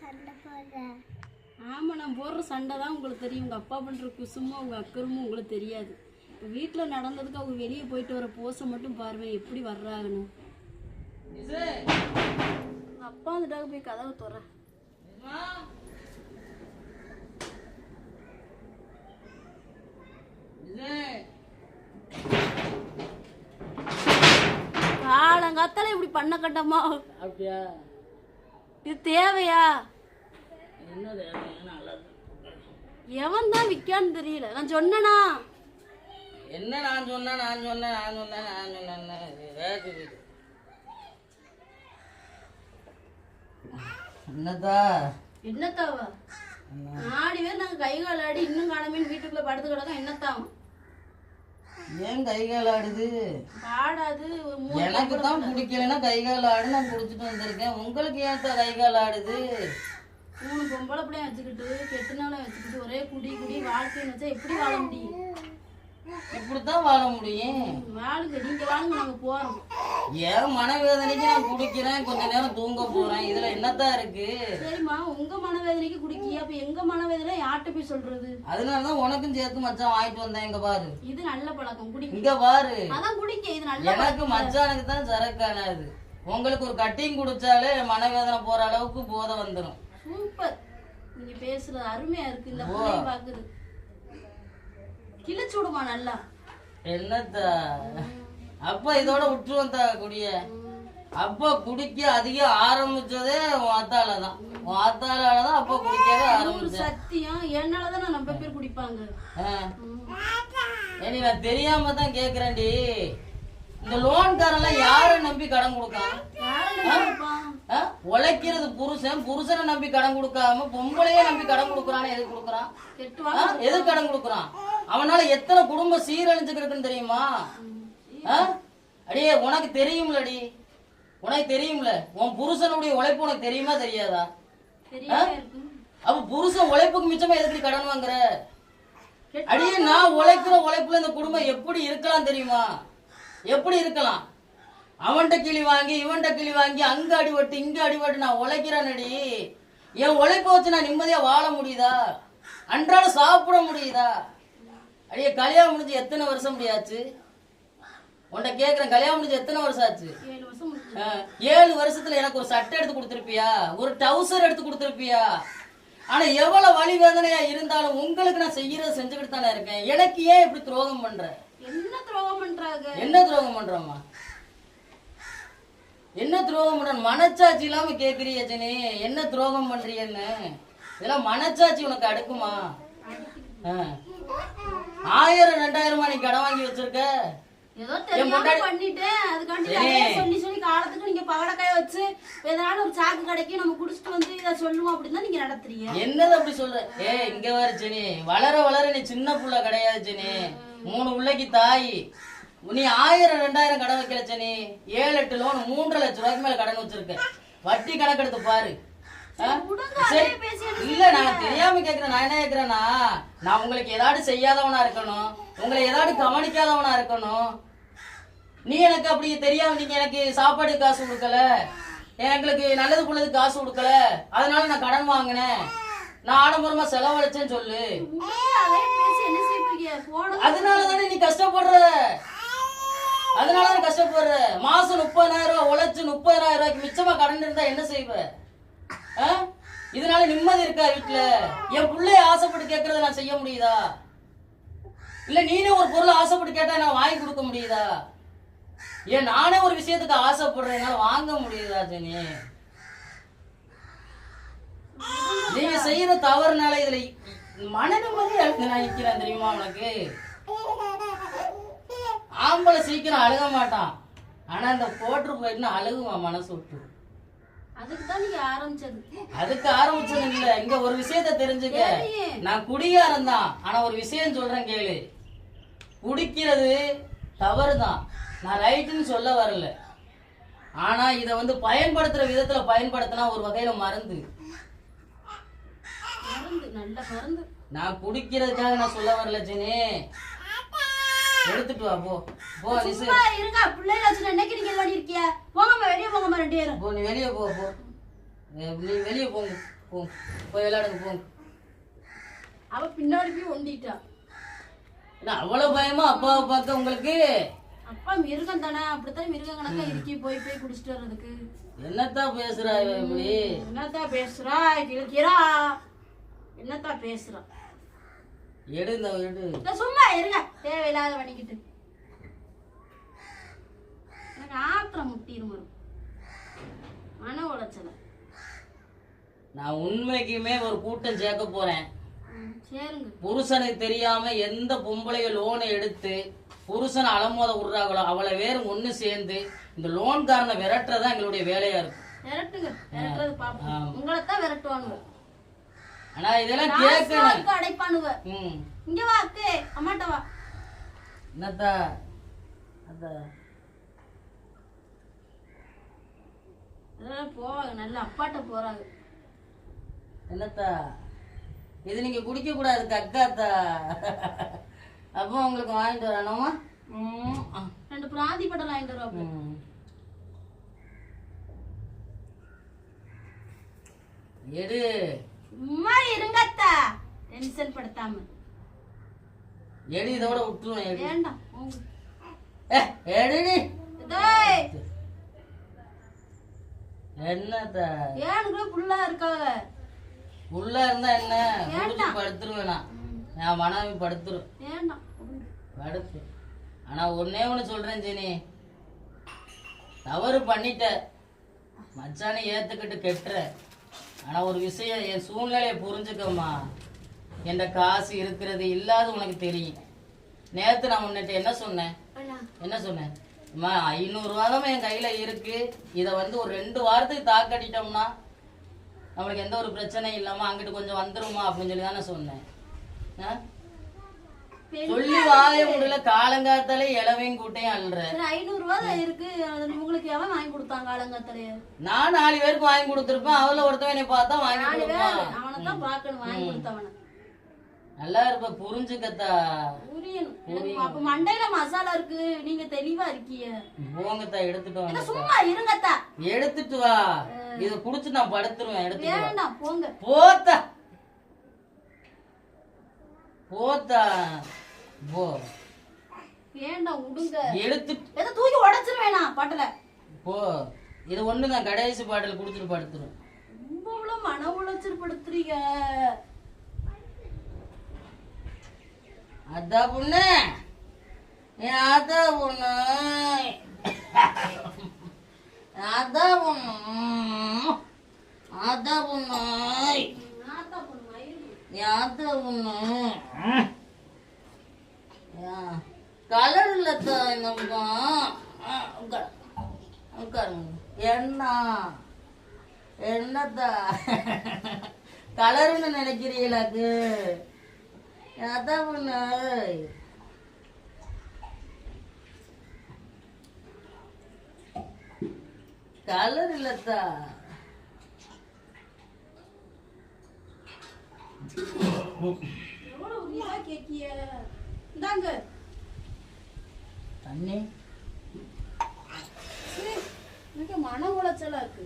சண்டை ஆமாம் நான் போடுற சண்டை தான் உங்களுக்கு தெரியும். உங்கள் அப்பா பண்ணுற குசுமும் உங்கள் அக்கறமும் உங்களுக்கு தெரியாது. வீட்டில் நடந்ததுக்கு அவங்க வெளியே போயிட்டு வர போஸை மட்டும் பாருவேன். எப்படி வர்றாங்கன்னு. அப்பா வந்துட்டாக போய் கதவை துற காலங்காத்தால இப்படி பண்ண கட்டமா? அப்படியா? இது தேவையா? எவன் தான் விற்கான்னு தெரியல. நான் சொன்னனா? என்ன நான் சொன்னேன் நான் சொன்னேன் நான் சொன்னேன் நான் சொன்னேன் என்னதா என்னத்தாவ? ஆடி பேர் நாங்கள் கை கால் ஆடி இன்னும் காணமேன்னு வீட்டுக்குள்ள படுத்து கிடக்கோம் என்னத்தாவும் ஏன் கை கால் ஆடுது மூணு எனக்கு தான் பிடிக்கலன்னா கை கால் ஆடு நான் குடிச்சிட்டு வந்திருக்கேன். உங்களுக்கு ஏன் கை கால் ஆடுது? மூணு பொம்பளை பிள்ளைய வச்சுக்கிட்டு கெட்டுனாலும் வச்சுக்கிட்டு ஒரே குடி குடி வாழ்க்கைன்னு வச்சா எப்படி வாழ முடியும்? இப்படித்தான் வாழ முடியும். வாழுங்க. நீங்க வாழுங்க நாங்க போறோம். ஏன் மனவேதனைக்கு நான் குடிக்கிறேன். கொஞ்ச நேரம் தூங்க போறேன். இதுல என்னத்தான் இருக்கு? சரிம்மா உங்க மனவேதனைக்கு குடிக்கிய அப்ப எங்க மனவேதனை? யார்கிட்ட போய் சொல்றது? அதனாலதான் உனக்கும் சேர்த்து மச்சான் வாங்கிட்டு வந்தேன். இங்க பாரு. இது நல்ல பழக்கம். குடிக்க இங்க பாரு. அதான் குடிக்க இது நல்ல எனக்கு மச்சானுக்கு தான் சரக்கானது உங்களுக்கு ஒரு கட்டிங் குடிச்சாலே மனவேதனை போற அளவுக்கு போதை வந்துடும் சூப்பர். நீங்க பேசுறது அருமையா இருக்கு. இந்த பிள்ளைய பாக்குது. கிழிச்சு விடுமா நல்லா? என்னத்த? அப்ப இதோட விட்டுருவோம் தா குடிய. அப்ப குடிக்க அதிகம் ஆரம்பிச்சதே உன் அத்தால தான் உன் அத்தால தான் அப்ப குடிக்கவே ஒரு ஆரம்பிச்சேன். சத்தியம். என்னாலதான் ரொம்ப பேர் குடிப்பாங்க. ஏடி நான் தெரியாம தான் கேக்குறேன்டி. இந்த லோன்காரெல்லாம் யாரை நம்பி கடன் கொடுக்கான்? உழைக்கிறது புருஷன். புருஷனை நம்பி கடன் கொடுக்காம பொம்பளையே நம்பி கடன் கொடுக்குறான்னு எதுக்கு கொடுக்குறான்? எதுக்கு கடன் கொடுக்குறான்? அவனால எத்தனை குடும்பம் சீரழிஞ்சுக்கிறதுன்னு தெரியுமா? அடியே உனக்கு தெரியும்லடி. உனக்கு தெரியும்ல. உன் புருஷனுடைய உழைப்பு உனக்கு தெரியுமா தெரியாதா? அப்ப புருஷன் உழைப்புக்கு மிச்சமா எதுக்கு கடன் வாங்குற? அடியே நான் உழைக்கிற உழைப்புல இந்த குடும்பம் எப்படி இருக்கலாம் தெரியுமா? எப்படி இருக்கலாம்? அவன்கிட்ட கிளி வாங்கி இவன்கிட்ட கிளி வாங்கி அங்க அடிபட்டு இங்க அடிபட்டு நான் உழைக்கிறேனடி. என் உழைப்பை வச்சு நான் நிம்மதியா வாழ முடியுதா? அன்றாட சாப்பிட முடியுதா? அடியே கல்யாணம் முடிஞ்சு எத்தனை வருஷம் முடியாச்சு உன்கிட்ட கேக்குறேன். கல்யாணம் முடிஞ்சு எத்தனை வருஷம் ஆச்சு? ஏழு வருஷத்துல எனக்கு ஒரு சட்டை எடுத்து கொடுத்துருப்பியா? ஒரு டவுசர் எடுத்து கொடுத்துருப்பியா? ஆனா எவ்வளவு வலி வேதனையா இருந்தாலும் உங்களுக்கு நான் செய்யறத செஞ்சுக்கிட்டு தானே இருக்கேன். எனக்கு ஏன் இப்படி துரோகம் பண்ற? என்ன துரோகம் பண்றாங்க? என்ன துரோகம் பண்றம்மா? என்ன துரோகம் பண்ற? மனச்சாட்சி இல்லாம கேக்குறிய ஜெனி. என்ன துரோகம் பண்றியன்னு? இதெல்லாம் மனச்சாட்சி உனக்கு அடுக்குமா. ஆயிரம் ரெண்டாயிரமா நீ கடன் வாங்கி வச்சிருக்க? ஏதோ தெரியாம பண்ணிட்டேன். அதுக்காண்டி சொல்லி சொல்லி காலத்துக்கு நீங்க பகடக்காய வச்சு எதனால ஒரு சாக்கு கடைக்கு நம்ம குடிச்சிட்டு வந்து இதை சொல்லுவோம் அப்படின்னு நீங்க நடத்துறீங்க. என்னது அப்படி சொல்ற? ஏ இங்க வர ஜெனி. வளர வளர நீ சின்ன புள்ள கிடையாது ஜெனி. மூணு பிள்ளைக்கு தாய். நீ ஆயிரம் ரெண்டாயிரம் கடன் வைக்கல ஜெனி. ஏழு எட்டு லோன் மூன்றரை லட்சம் ரூபாய்க்கு மேல கடன் வச்சிருக்க. வட்டி கணக்கெடுத்து பாரு. இல்ல நான் தெரியாம கேக்குறேன். நான் என்ன கேக்குறேன்னா நான் உங்களுக்கு ஏதாவது செய்யாதவனா இருக்கணும். உங்களை ஏதாவது கவனிக்காதவனா இருக்கணும். நீ எனக்கு அப்படி தெரியாம நீங்க எனக்கு சாப்பாடு காசு கொடுக்கல. எங்களுக்கு நல்லது புள்ளது காசு கொடுக்கல. அதனால நான் கடன் வாங்கினேன். நான் ஆடம்பரமா செலவழிச்சேன்னு சொல்லு. அதனால தானே நீ கஷ்டப்படுற? அதனால தான் கஷ்டப்படுற? மாசம் முப்பதாயிரம் ரூபாய் உழைச்சு முப்பதாயிரம் ரூபாய்க்கு மிச்சமா கடன் இருந்தா என்ன செய்வ? ஆ? இதனால நிம்மதி இருக்கா வீட்டுல என் பிள்ளைய ஆசைப்பட்டு கேட்கறத நான் செய்ய முடியுதா? இல்ல நீனே ஒரு பொருள் ஆசைப்பட்டு கேட்டா நான் வாங்கி கொடுக்க முடியுதா? ஏன் நானே ஒரு விஷயத்துக்கு ஆசைப்படுறேன் என்னால வாங்க முடியுதா ஜெனி? நீங்க செய்யற தவறுனால இதுல மன நிம்மதி அழுத்து நான் நிக்கிறேன் தெரியுமா உனக்கு? ஆம்பளை சீக்கிரம் அழுக மாட்டான். ஆனா இந்த போட்டு போயிட்டுனா அழுகுவான் மனசு விட்டு? அதுக்கு ஆரம்பிச்சது. அதுக்கு ஆரம்பிச்சது இல்ல. இங்க ஒரு விஷயத்த தெரிஞ்சுக்க. நான் குடிகாரன் தான். ஆனா ஒரு விஷயம் சொல்றேன் கேளு. குடிக்கிறது தவறுதான். நான் ரைட்டுன்னு சொல்ல வரல. ஆனா இத வந்து பயன்படுத்துற விதத்துல பயன்படுத்தினா ஒரு வகையில மருந்து. மருந்து நான் குடிக்கிறதுக்காக நான் சொல்ல வரல ஜெனி. எடுத்துட்டு வா போ. போ நிசு இருங்க பிள்ளைல வச்சு என்னைக்கு நீங்க இது பண்ணிருக்கிய போங்கம்மா வெளியே போங்கம்மா ரெண்டு பேரும். போ நீ வெளியே போ போ. வெளியே போங்க போங்க போய் விளையாடுங்க போங்க அவ பின்னாடி போய் ஒண்டிட்டா. அவ்வளவு பயமா அப்பாவை பார்க்க உங்களுக்கு? அப்பா மிருகம் தானே? அப்படித்தான் மிருகம் கணக்கா இருக்கி போய் போய் குடிச்சிட்டு வர்றதுக்கு? என்னத்தான் பேசுறா இப்படி? என்னத்தா பேசுறா? கிழக்கிறா என்னத்தா பேசுறா? எடு இந்த எடு. இல்ல, சும்மா இருங்க. தேவையில்லாத பண்ணிக்கிட்டு எனக்கு ஆத்திரம் முட்டிரும் வரும். மன உளைச்சல. நான் உண்மைக்குமே ஒரு கூட்டம் சேர்க்க போறேன். சரிங்க. புருஷனுக்கு தெரியாம எந்த பொம்பளைய லோனை எடுத்து புருஷனை அலமோத விடுறாங்களோ அவளை வேறு ஒண்ணு சேர்ந்து இந்த லோன்காரனை விரட்டுறதா எங்களுடைய வேலையா இருக்கும் விரட்டுங்க விரட்டுறது பாப்போம். உங்களை தான் விரட்டுவானுங்க. ஆனா இதெல்லாம் கேட்கணும். ம். இங்க வா அத்தே அம்மாட்ட வா. என்னத்தா? அத்தா. அதெல்லாம் போவாங்க நல்ல அப்பாட்ட போறாங்க. என்னத்தா? இது நீங்க குடிக்க கூடாது கக்காத்தா அப்போ உங்களுக்கு வாங்கிட்டு வரணுமா. ரெண்டு பிராந்தி படம் வாங்கிட்டு வருவாங்க ம். எடு. சும்மா இருங்க அத்தா. டென்ஷன் படுத்தாம. எடு இதோட விட்டுருவேன் எடு. வேண்டாம் எடுடி. என்னத்தா? ஏனுக்குள்ள புள்ளா இருக்காங்க உள்ள இருந்தா என்ன? படுத்துருவேன்? நான் மனைவி படுத்துரும். வேண்டாம். போங்க. படுத்து ஆனா ஒன்னே ஒண்ணு சொல்றேன் ஜெனி. தவறு பண்ணிட்ட. மச்சானை ஏத்துக்கிட்டு கெட்டுற. ஆனா ஒரு விஷயம் என் சூழ்நிலையை புரிஞ்சுக்கம்மா. என்ற காசு இருக்கிறது இல்லாத உனக்கு தெரியும். நேத்து நான் உன்னிட்ட என்ன சொன்னேன்? என்ன சொன்னேன்? அம்மா ஐநூறுரூவா தான் என் கையில இருக்கு. இதை வந்து ஒரு ரெண்டு வாரத்துக்கு தாக்கட்டிட்டோம்னா நம்மளுக்கு எந்த ஒரு பிரச்சனையும் இல்லாம அங்கிட்டு கொஞ்சம் வந்துருமா அப்படின்னு சொல்லி தானே சொன்னேன். ஆ? பெண் சொல்லி வாய முடியல காலங்காத்தாலே இளவையும் கூட்டையும் அல்ற ஐநூறு ரூபா தான் இருக்கு. அது உங்களுக்கு எவன் வாங்கி கொடுத்தாங்க ஆலங்கத்தலைய நான் நாலு பேருக்கு வாங்கி கொடுத்துருப்பேன். அவள ஒருத்தவன் பார்த்தா வாங்கி கொடுப்பான். அவனை தான் பார்க்கணும் வாங்கி கொடுத்தவன. நல்லா இருப்ப புரிஞ்சுக்கத்தா. புரியணும். அப்ப மண்டையில மசாலா இருக்கு. நீங்க தெளிவா இருக்கீங்க. போங்கத்தா எடுத்துட்டு வாங்க. சும்மா இருங்கத்தா. எடுத்துட்டு வா. இத குடிச்சு நான் படுத்துருவேன். வேண்டாம் போங்க. போத்தா. போத்தா. போ வேண்டாம் விடுங்க எடுத்து எதை தூக்கி உடைச்சிருவேனா பாட்டுல. போ இது ஒண்ணு தான் கடைசி பாட்டில் குடிச்சிட்டு படுத்துரும். ரொம்ப மன உளைச்சல் படுத்துறீங்க. அதான் பொண்ணு. அதான் பொண்ணு. அதான் பொண்ணு அதான் பொண்ணு நாத்தா பொண்ணு மயிறு. என் அதான் பொண்ணு கலர் இல்லத்தா இந்த பக்கம். ஆ, உட்காரு. உட்காருங்க என்ன என்னத்தா கலர்னு நினைக்கிறீங்களாக்கு அதான் பொண்ணு கலர் இல்லத்தா தண்ணி. மன உளைச்சலா இருக்கு.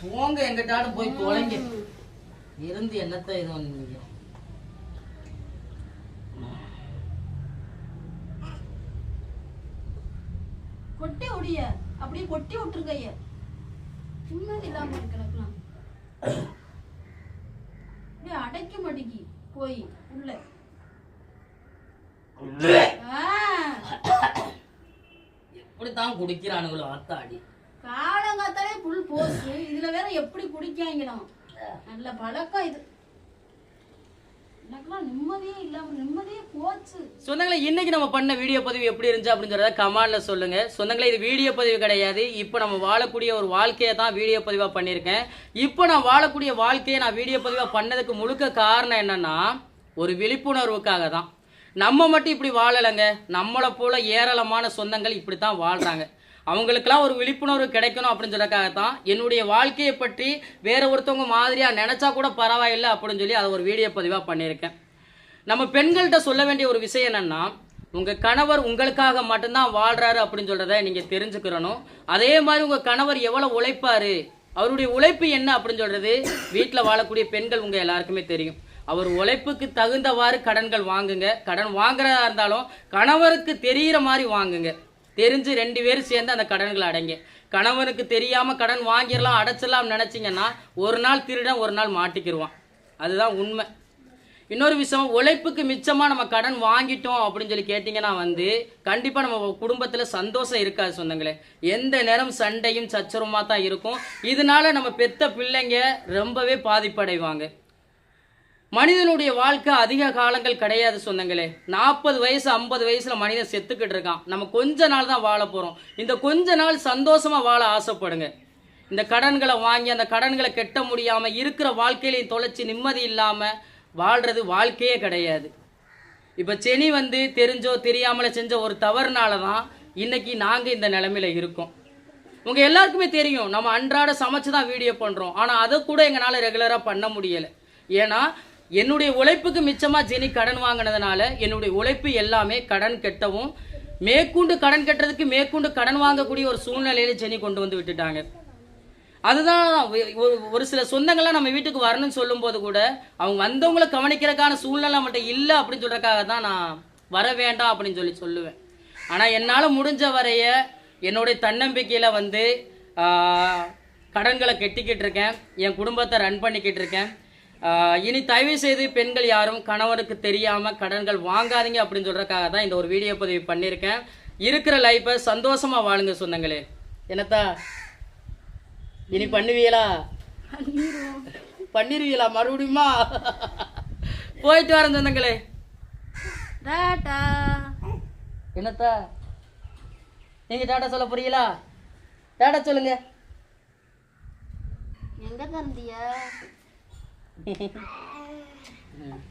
போங்க எங்கிட்டாலும் போய் தொலைங்க. இருந்து என்னத்த இது பண்ணீங்க? கொட்டி ஒடிய. அப்படியே கொட்டி விட்டுருங்க ஐயா நிம்மதி இல்லாம இருக்கு எனக்குலாம் அப்படியே அடைக்க மாட்டேங்கி போய் உள்ள. ஆ, இப்படித்தான் குடிக்கிறானுங்களோ ஆத்தாடி. காலங்காத்தாலே புல் போஸ்ட் இதுல வேற எப்படி குடிக்காங்களாம் நல்ல பழக்கம் இது. சொந்தங்களே இன்னைக்கு நம்ம பண்ண வீடியோ பதிவு எப்படி இருந்துச்சு அப்படிங்கிறத கமெண்ட்ல சொல்லுங்க. சொந்தங்களே இது வீடியோ பதிவு கிடையாது. இப்போ நம்ம வாழக்கூடிய ஒரு வாழ்க்கையை தான் வீடியோ பதிவா பண்ணியிருக்கேன். இப்போ நான் வாழக்கூடிய வாழ்க்கையை நான் வீடியோ பதிவா பண்ணதுக்கு முழுக்க காரணம் என்னன்னா ஒரு விழிப்புணர்வுக்காக தான். நம்ம மட்டும் இப்படி வாழலைங்க. நம்மளை போல ஏராளமான சொந்தங்கள் இப்படி தான் வாழ்றாங்க. அவங்களுக்கெல்லாம் ஒரு விழிப்புணர்வு கிடைக்கணும் அப்படின்னு சொல்லக்காக தான் என்னுடைய வாழ்க்கையை பற்றி வேற ஒருத்தவங்க மாதிரியாக நினச்சா கூட பரவாயில்லை அப்படின்னு சொல்லி அதை ஒரு வீடியோ பதிவாக பண்ணியிருக்கேன். நம்ம பெண்கள்கிட்ட சொல்ல வேண்டிய ஒரு விஷயம் என்னென்னா உங்கள் கணவர் உங்களுக்காக மட்டும்தான் வாழ்கிறாரு அப்படின்னு சொல்கிறத நீங்கள் தெரிஞ்சுக்கிறணும். அதே மாதிரி உங்கள் கணவர் எவ்வளோ உழைப்பார் அவருடைய உழைப்பு என்ன அப்படின்னு சொல்கிறது வீட்டில் வாழக்கூடிய பெண்கள் உங்கள் எல்லாருக்குமே தெரியும். அவர் உழைப்புக்கு தகுந்தவாறு கடன்கள் வாங்குங்க. கடன் வாங்குறதா இருந்தாலும் கணவருக்கு தெரிகிற மாதிரி வாங்குங்க. தெரிஞ்சு ரெண்டு பேரும் சேர்ந்து அந்த கடன்களை அடைங்க. கணவனுக்கு தெரியாமல் கடன் வாங்கிடலாம் அடைச்சிடலாம் நினச்சிங்கன்னா ஒரு நாள் திருடன் ஒரு நாள் மாட்டிக்கிடுவான் அதுதான் உண்மை. இன்னொரு விஷயம் உழைப்புக்கு மிச்சமாக நம்ம கடன் வாங்கிட்டோம் அப்படின்னு சொல்லி கேட்டிங்கன்னா வந்து கண்டிப்பாக நம்ம குடும்பத்தில் சந்தோஷம் இருக்காது சொந்தங்களே. எந்த நேரம் சண்டையும் சச்சரமாக தான் இருக்கும். இதனால நம்ம பெத்த பிள்ளைங்க ரொம்பவே பாதிப்படைவாங்க. மனிதனுடைய வாழ்க்கை அதிக காலங்கள் கிடையாது சொந்தங்களே. நாற்பது வயசு ஐம்பது வயசுல மனிதன் செத்துக்கிட்டு இருக்கான். நம்ம கொஞ்ச நாள் தான் வாழ போறோம். இந்த கொஞ்ச நாள் சந்தோஷமா வாழ ஆசைப்படுங்க. இந்த கடன்களை வாங்கி அந்த கடன்களை கெட்ட முடியாம இருக்கிற வாழ்க்கையிலையும் தொலைச்சி நிம்மதி இல்லாம வாழ்றது வாழ்க்கையே கிடையாது. இப்போ செனி வந்து தெரிஞ்சோ தெரியாமல செஞ்ச ஒரு தவறுனால தான் இன்னைக்கு நாங்க இந்த நிலைமையில இருக்கோம். உங்க எல்லாருக்குமே தெரியும் நம்ம அன்றாட சமைச்சு தான் வீடியோ பண்றோம். ஆனா அதை கூட எங்களால ரெகுலரா பண்ண முடியலை. ஏன்னா என்னுடைய உழைப்புக்கு மிச்சமாக ஜெனி கடன் வாங்கினதுனால என்னுடைய உழைப்பு எல்லாமே கடன் கெட்டவும் மேற்கொண்டு கடன் கட்டுறதுக்கு மேற்கொண்டு கடன் வாங்கக்கூடிய ஒரு சூழ்நிலையில ஜெனி கொண்டு வந்து விட்டுட்டாங்க. அதுதான் ஒரு- ஒரு சில சொந்தங்கள்லாம் நம்ம வீட்டுக்கு வரணும்னு சொல்லும்போது கூட அவங்க வந்தவங்கள கவனிக்கிறதுக்கான சூழ்நிலை மட்டும் இல்லை அப்படின்னு சொல்றதுக்காக தான் நான் வர வேண்டாம் அப்படின்னு சொல்லி சொல்லுவேன். ஆனால் என்னால் முடிஞ்ச வரைய என்னுடைய தன்னம்பிக்கையில் வந்து கடன்களை கெட்டிக்கிட்டு இருக்கேன். என் குடும்பத்தை ரன் பண்ணிக்கிட்டு இருக்கேன். இனி தயவு செய்து பெண்கள் யாரும் கணவனுக்கு தெரியாமல் கடன்கள் வாங்காதீங்க அப்படின்னு சொல்றதுக்காக தான் இந்த ஒரு வீடியோ பதிவு பண்ணியிருக்கேன். இருக்கிற லைஃப்பை சந்தோஷமாக வாழுங்க சொந்தங்களே. என்னத்தா? இனி பண்ணுவீங்களா? பண்ணிருவீங்களா? மறுபடியுமா? போயிட்டு வரேன் சொந்தங்களே. டாட்டா என்னத்தா? நீங்க டாடா சொல்ல போறீங்களா? டாடா சொல்லுங்க. எங்க தந்தியா うん。